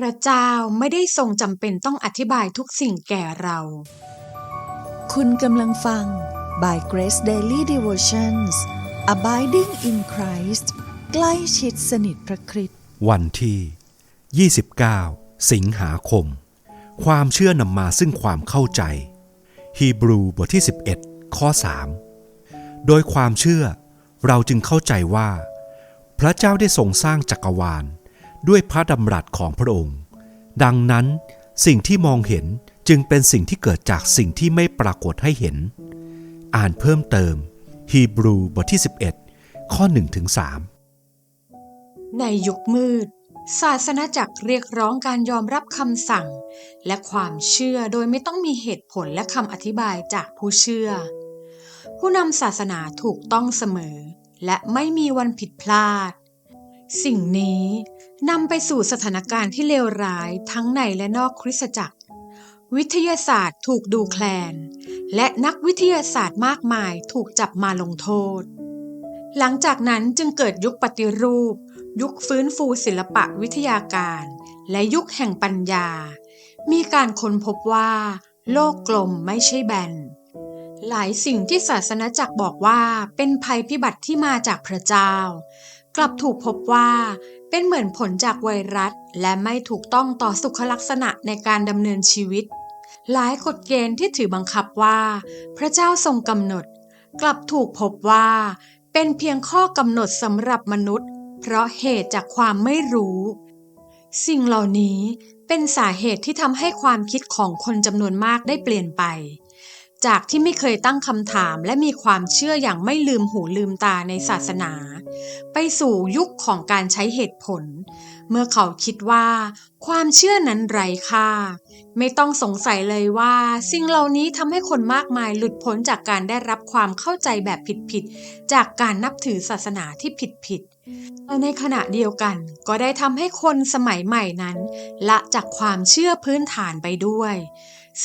พระเจ้าไม่ได้ทรงจำเป็นต้องอธิบายทุกสิ่งแก่เรา คุณกำลังฟัง by Grace Daily Devotions Abiding in Christ ใกล้ชิดสนิทพระคริสต์วันที่ 29 สิงหาคม ความเชื่อนำมาซึ่งความเข้าใจ ฮีบรูบทที่ 11 ข้อ 3 โดยความเชื่อเราจึงเข้าใจว่า พระเจ้าได้ทรงสร้างจักรวาล ด้วยพระดำรัสของพระองค์ ดังนั้นสิ่งที่มองเห็นจึงเป็นสิ่งที่เกิดจากสิ่งที่ไม่ปรากฏให้เห็น อ่านเพิ่มเติม ฮีบรูบทที่ 11 ข้อ1ถึง3ในยุคมืด ศาสนาจักรเรียกร้องการยอมรับคำสั่ง และความเชื่อโดยไม่ต้องมีเหตุผลและคำอธิบายจากผู้เชื่อ ผู้นำศาสนาถูกต้องเสมอ และไม่มีวันผิดพลาด สิ่งนี้ นำไปสู่สถานการณ์ที่เลวร้ายทั้งในและนอกคริสตจักร วิทยาศาสตร์ถูกดูแคลน และนักวิทยาศาสตร์มากมายถูกจับมาลงโทษ หลังจากนั้นจึงเกิดยุคปฏิรูป ยุคฟื้นฟูศิลปะวิทยาการ และยุคแห่งปัญญา มีการค้นพบว่า โลกกลมไม่ใช่แบนหลายสิ่งที่ศาสนาจักรบอกว่าเป็นภัยพิบัติที่มาจากพระเจ้า กลับถูกพบว่าเป็นเหมือนผลจากไวรัส และไม่ถูกต้องต่อสุขลักษณะในการดำเนินชีวิต หลายกฎเกณฑ์ที่ถือบังคับว่า พระเจ้าทรงกำหนด กลับถูกพบว่า เป็นเพียงข้อกำหนดสำหรับมนุษย์ เพราะเหตุจากความไม่รู้ สิ่งเหล่านี้เป็นสาเหตุที่ทำให้ความคิดของคนจำนวนมากได้เปลี่ยนไป จากที่ไม่เคยตั้งคำถามและมีความเชื่ออย่างไม่ลืมหูลืมตาในศาสนา ไปสู่ยุคของการใช้เหตุผล เมื่อเขาคิดว่า ความเชื่อนั้นไร้ค่า ไม่ต้องสงสัยเลยว่า สิ่งเหล่านี้ทำให้คนมากมายหลุดพ้นจากการได้รับความเข้าใจแบบผิดๆจากการนับถือศาสนาที่ผิดๆแต่ในขณะเดียวกันก็ได้ทำให้คนสมัยใหม่นั้น ละจากความเชื่อพื้นฐานไปด้วย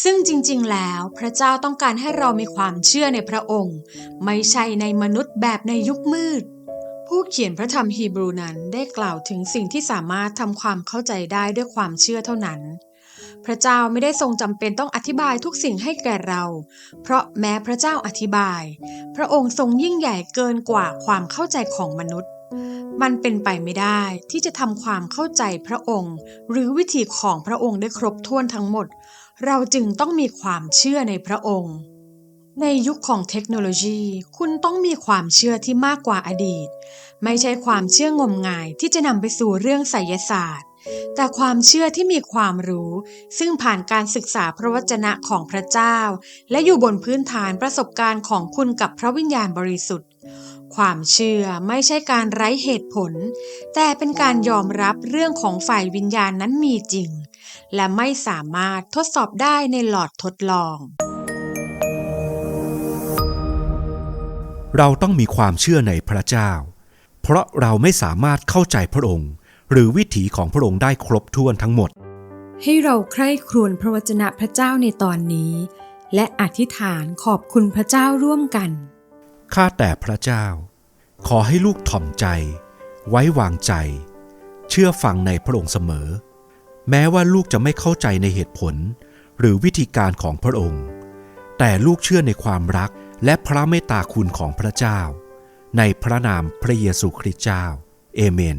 ซึ่งจริงๆ แล้วพระเจ้าต้องการให้เรามีความเชื่อในพระองค์ ไม่ใช่ในมนุษย์แบบในยุคมืด ผู้เขียนพระธรรมฮีบรูนั้นได้กล่าวถึงสิ่งที่สามารถทำความเข้าใจได้ด้วยความเชื่อเท่านั้น พระเจ้าไม่ได้ทรงจำเป็นต้องอธิบายทุกสิ่งให้แก่เรา เพราะแม้พระเจ้าอธิบาย พระองค์ทรงยิ่งใหญ่เกินกว่าความเข้าใจของมนุษย์ มันเป็นไปไม่ได้ที่จะทำความเข้าใจพระองค์ หรือวิธีของพระองค์ได้ครบถ้วนทั้งหมด เราจึงต้องมีความเชื่อในพระองค์ ในยุคของเทคโนโลยี คุณต้องมีความเชื่อที่มากกว่าอดีต ไม่ใช่ความเชื่องมงายที่จะนำไปสู่เรื่องไสยศาสตร์ แต่ความเชื่อที่มีความรู้ ซึ่งผ่านการศึกษาพระวจนะของพระเจ้า และอยู่บนพื้นฐานประสบการณ์ของคุณกับพระวิญญาณบริสุทธิ์ความเชื่อไม่ใช่การไร้เหตุผล แต่เป็นการยอมรับเรื่องของฝ่ายวิญญาณนั้นมีจริง และไม่สามารถทดสอบได้ในหลอดทดลอง เราต้องมีความเชื่อในพระเจ้า เพราะเราไม่สามารถเข้าใจพระองค์ หรือวิถีของพระองค์ได้ครบถ้วนทั้งหมด ให้เราใคร่ครวญพระวจนะพระเจ้าในตอนนี้ และอธิษฐานขอบคุณพระเจ้าร่วมกัน ข้าแต่พระเจ้า ขอให้ลูกถ่อมใจ ไว้วางใจ เชื่อฟังในพระองค์เสมอ แม้ว่าลูกจะไม่เข้าใจในเหตุผล หรือวิธีการของพระองค์ แต่ลูกเชื่อในความรักและพระเมตตาคุณของพระเจ้า ในพระนามพระเยซูคริสต์เจ้า เอเมน